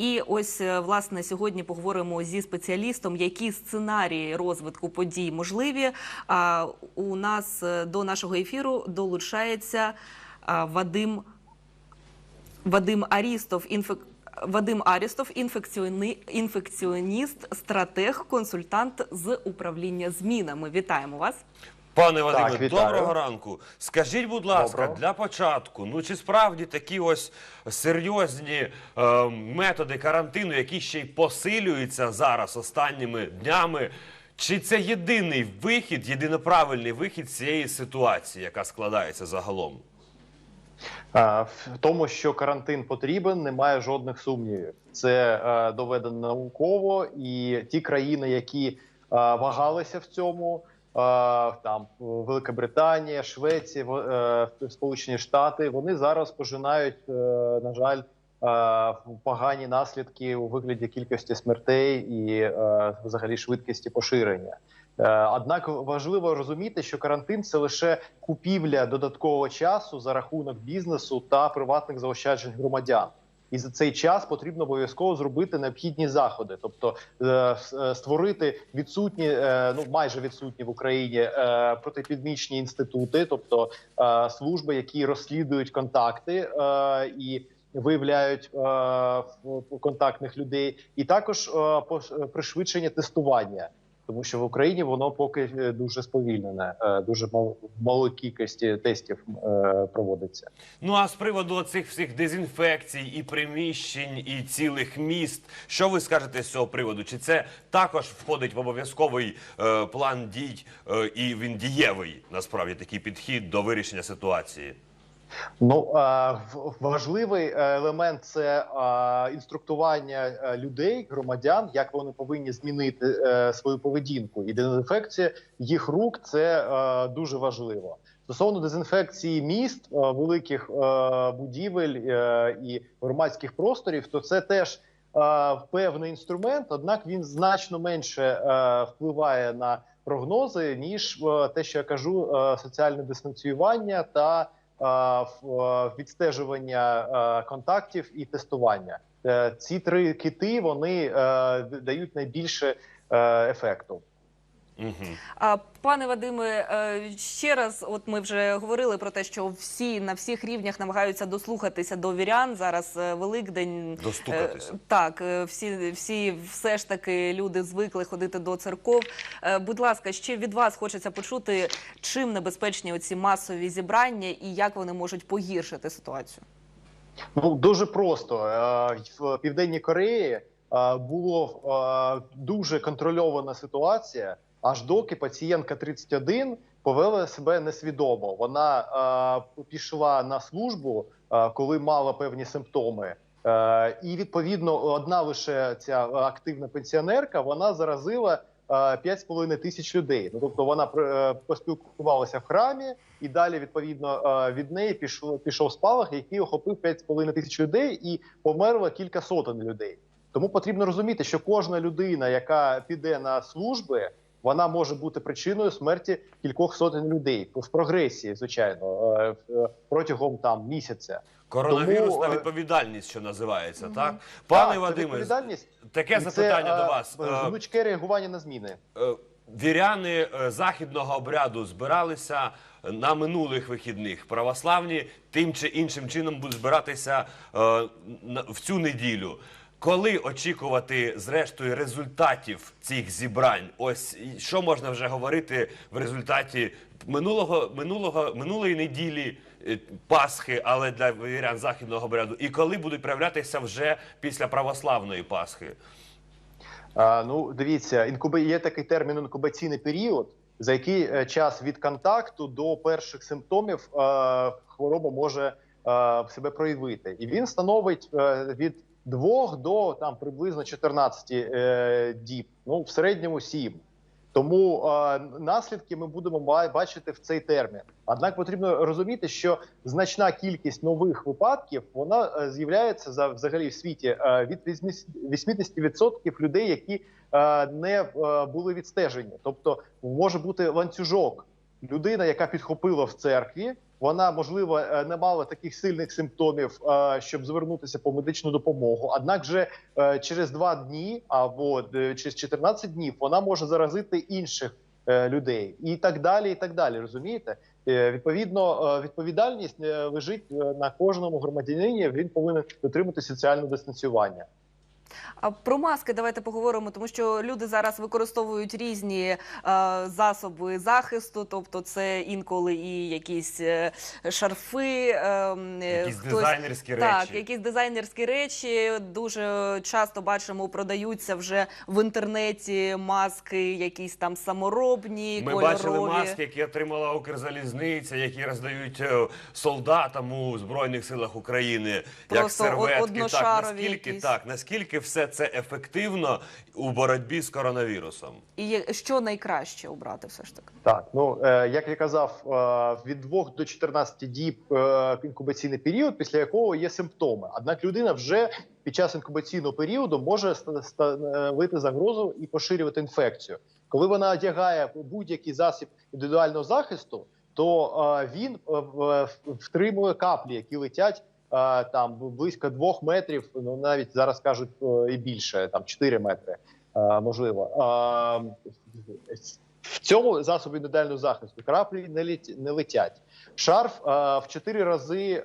І ось е, власне сьогодні поговоримо зі спеціалістом, які сценарії розвитку подій можливі. А у нас е, до нашого ефіру долучається Вадим Вадим Арістов, інфек... Вадим Арістов, інфекціони... інфекціоніст, стратег, консультант з управління змінами. Вітаємо вас. Пане Вадиме, Так, доброго ранку. Скажіть, будь ласка, Доброго. для початку, ну чи справді такі ось серйозні е, методи карантину, які ще й посилюються зараз останніми днями? Чи це єдиний вихід, єдиноправильний вихід цієї ситуації, яка складається загалом? В тому, що карантин потрібен, немає жодних сумнівів. Це е, доведено науково, і ті країни, які е, вагалися в цьому, е, там Велика Британія, Швеція, е, Сполучені Штати, вони зараз пожинають, е, на жаль, е, погані наслідки у вигляді кількості смертей і взагалі швидкості поширення. Однак важливо розуміти, що карантин це лише купівля додаткового часу за рахунок бізнесу та приватних заощаджень громадян. І за цей час потрібно обов'язково зробити необхідні заходи, тобто е, е, створити відсутні, е, ну майже відсутні в Україні протипідмічні інститути, тобто служби, які розслідують контакти і виявляють е, контактних людей, і також е, пришвидшення тестування. Тому що в Україні воно поки е, дуже сповільнене, е, дуже малої кількості тестів е, проводиться. Ну а з приводу цих всіх дезінфекцій і приміщень, і цілих міст, що ви скажете з цього приводу? Чи це також входить в обов'язковий план дій, і він дієвий насправді такий підхід до вирішення ситуації? Ну е, важливий елемент це е, інструктування е, людей, громадян, як вони повинні змінити свою поведінку. І дезінфекція їх рук це дуже важливо. Стосовно дезінфекції міст, великих будівель і громадських просторів, то це теж певний інструмент, однак він значно менше впливає на прогнози, ніж те, що я кажу, соціальне дистанціювання та відстежування е, контактів і тестування. Е, Ці три кити вони е, дають найбільше е, ефекту. Угу. А пане Вадиме, е, ще раз, от ми вже говорили про те, що всі на всіх рівнях намагаються дослухатися до вірян. Зараз е, Великдень. Достукатися. Е, Так, е, всі, всі все ж таки люди звикли ходити до церков. Будь ласка, ще від вас хочеться почути, чим небезпечні оці масові зібрання і як вони можуть погіршити ситуацію. Ну дуже просто в Південній Кореї було дуже контрольована ситуація, аж доки пацієнтка 31 повела себе несвідомо. Вона е, пішла на службу, е, коли мала певні симптоми. Е, І відповідно одна лише ця активна пенсіонерка вона заразила е, 5,5 тисяч людей. Ну тобто вона е, поспілкувалася в храмі, і далі відповідно е, від неї пішов пішов спалах, який охопив 5,5 тисяч людей, і померло кілька сотень людей. Тому потрібно розуміти, що кожна людина, яка піде на служби, вона може бути причиною смерті кількох сотень людей в прогресії, звичайно, е, в- протягом там місяця. Коронавірусна Тому, е, відповідальність, що називається, так? Так, Пане це Вадиме, відповідальність таке запитання це, до е, вас. е, Е, Гнучке реагування на зміни. Е, Віряни е, західного обряду збиралися на минулих вихідних. Православні тим чи іншим чином будуть збиратися е, на- в цю неділю. Коли очікувати зрештою результатів цих зібрань? Ось що можна вже говорити в результаті минулого минулого минулої неділі е, Пасхи, але для вірян західного обряду, і коли будуть проявлятися вже після православної Пасхи? А, ну, дивіться, інкуби... є такий термін інкубаційний період, за який е, час від контакту до перших симптомів е, хвороба може себе проявити. І він становить від 2 до там приблизно 14 е, діб, ну в середньому 7. Тому е, наслідки ми будемо ба- бачити в цей термін. Однак потрібно розуміти, що значна кількість нових випадків вона е, з'являється за взагалі в світі е, від 80% 80% людей, які е, не е, були відстежені. Тобто може бути ланцюжок людина, яка підхопила в церкві, вона можливо е, не мала таких сильних симптомів, е, щоб звернутися по медичну допомогу. Однак, же е, через два дні або через 14 днів вона може заразити інших людей, і так далі. І так далі. Розумієте? Відповідно, відповідальність лежить на кожному громадянині. Він повинен дотримати соціальне дистанціювання. А про маски давайте поговоримо, тому що люди зараз використовують різні е, засоби захисту, тобто це інколи і якісь е, шарфи, е, м, е, Якісь дизайнерські Так, речі. якісь дизайнерські речі. Дуже часто бачимо, продаються вже в інтернеті маски, якісь там саморобні, Ми кольорові. бачили маски, які отримала Укрзалізниця, які роздають е, солдатам у збройних силах України, як Просто серветки. Так наскільки якісь. так, наскільки все це ефективно у боротьбі з коронавірусом? І що найкраще обрати все ж таки? Так, ну е, як я казав, е, від 2 до 14 діб е, інкубаційний період, після якого є симптоми. Однак людина вже під час інкубаційного періоду може ста- становити загрозу і поширювати інфекцію. Коли вона одягає будь-який засіб індивідуального захисту, то він втримує каплі, які летять. Е, Там близько двох метрів, ну навіть зараз кажуть е, і більше, там 4 метри, е, можливо. В цьому засобі індивідуального захисту краплі не лет- не летять. Шарф в 4 рази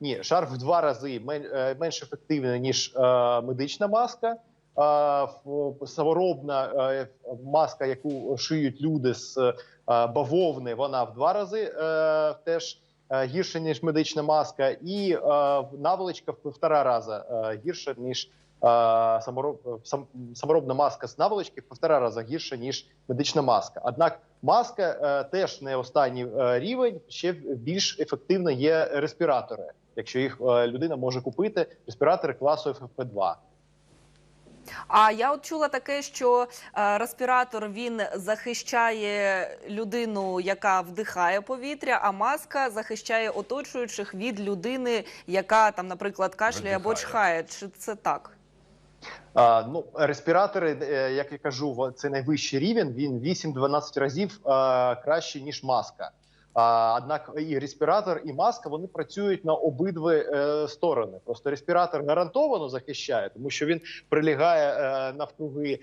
ні, шарф в 2 рази менш ефективний ніж медична маска. Е, маска, яку шиють люди з бавовни, вона в 2 рази теж гірше ніж медична маска, і е, наволочка в півтора рази е, гірше ніж. е, самороб- сам- саморобна маска з наволочки в півтора рази гірше ніж медична маска. Однак маска е, теж не останній е, рівень. Ще більш ефективно є респіратори, якщо їх е, людина може купити. Респіратори класу FFP2. А я от чула таке, що е, респіратор він захищає людину, яка вдихає повітря, а маска захищає оточуючих від людини, яка там, наприклад, кашляє або чхає. Чи це так? А, ну, респіратори, е, як я кажу, це найвищий рівень. Він 8-12 разів е, краще ніж маска. Однак і респіратор, і маска вони працюють на обидві е, сторони. Просто респіратор гарантовано захищає, тому що він прилягає е, навкруги е,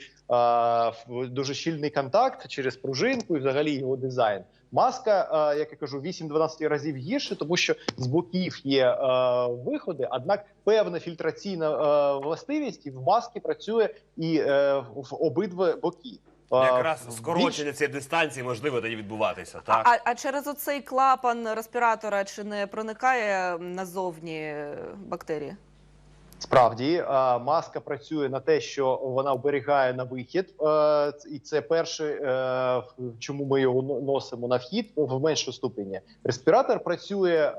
в дуже щільний контакт через пружинку і взагалі його дизайн. Маска, е, як я кажу, 8-12 разів гірше, тому що з боків є е, виходи. Однак певна фільтраційна е, властивість і в маски працює і е, в обидва боки. Е, Якраз скорочення цієї дистанції можливо тоді відбуватися. Так А, а через оцей клапан респіратора чи не проникає назовні бактерії? Справді е, маска працює на те, що вона оберігає на вихід, е, і це перше, чому ми його носимо на вхід в меншому ступені. Респіратор працює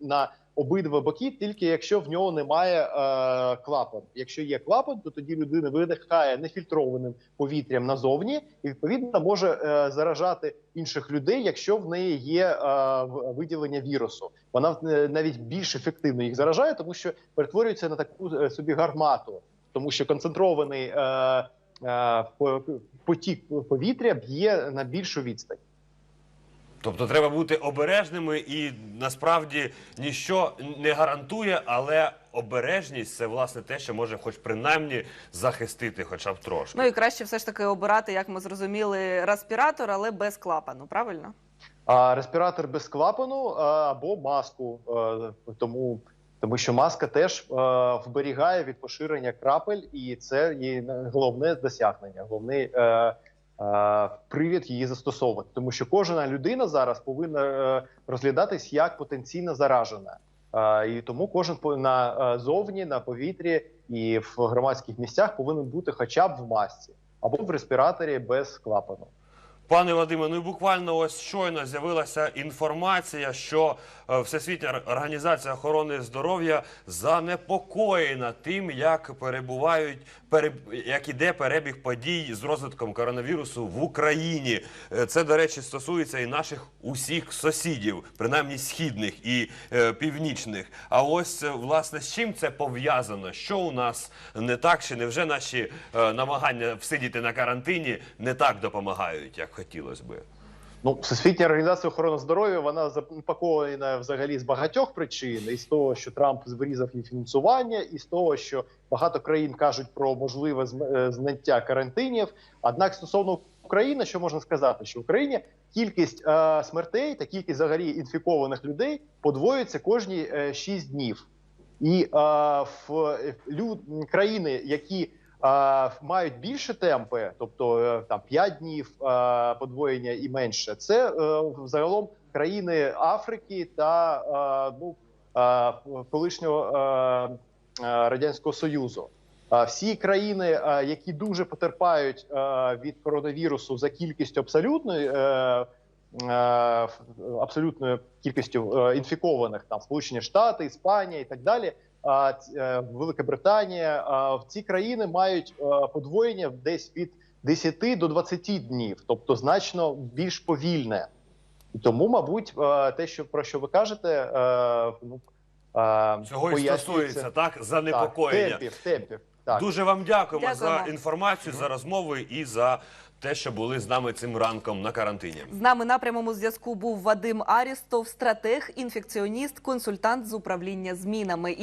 на обидва боки, тільки якщо в нього немає е, клапан. Якщо є клапан, то тоді людина видихає нефільтрованим повітрям назовні, і відповідно може е, заражати інших людей, якщо в неї є е, виділення вірусу. Вона е, навіть більш ефективно їх заражає, тому що перетворюється на таку е, собі гармату, тому що концентрований е, е, потік повітря б'є на більшу відстань. Тобто треба бути обережними, і насправді ніщо не гарантує, але обережність це власне те, що може, хоч принаймні, захистити, хоча б трошки. Ну і краще все ж таки обирати, як ми зрозуміли, респіратор, але без клапану, правильно? А респіратор без клапану а, або маску, тому. Тому що маска теж вберігає від поширення крапель, і це її головне досягнення, головний е, привід її застосовувати. Тому що кожна людина зараз повинна е, розглядатись як потенційно заражена. Е, і тому кожен на е, зовні, на повітрі і в громадських місцях повинен бути хоча б в масці або в респіраторі без клапану. Пане Вадиме, ну і буквально ось щойно з'явилася інформація, що е, Всесвітня організація охорони здоров'я занепокоєна тим, як перебувають переб... як іде перебіг подій з розвитком коронавірусу в Україні. Е, Це, до речі, стосується і наших усіх сусідів, принаймні східних і е, північних. А ось власне з чим це пов'язано? Що у нас не так, чи невже наші е, намагання всидіти на карантині не так допомагають, як хотілося би? Ну, Всесвітня організація охорони здоров'я вона запакована взагалі з багатьох причин, і з того, що Трамп вирізав її фінансування, і з того, що багато країн кажуть про можливе е, зняття карантинів. Однак стосовно України, що можна сказати, що в Україні кількість е, смертей та кількість взагалі інфікованих людей подвоюється кожні е, 6 днів. І е, в е, лю- країни, які мають більше темпи, тобто е, там 5 днів е, подвоєння і менше, це е, загалом країни Африки та ну, колишнього радянського союзу. Всі країни, які дуже потерпають від коронавірусу за кількістю абсолютної абсолютною кількістю інфікованих, там Сполучені Штати, Іспанія і так далі. А, е, Велика Британія, в ці країни мають е, подвоєння десь від 10 до 20 днів, тобто значно більш повільне. І тому, мабуть, е, те, що про що ви кажете, ну Цього і стосується так так, занепокоєння. темпів, темпів. Так. Дуже вам дякуємо, Дякуємо. за інформацію, за розмови і за те, що були з нами цим ранком на карантині. З нами на прямому зв'язку був Вадим Арістов, стратег, інфекціоніст, консультант з управління змінами. І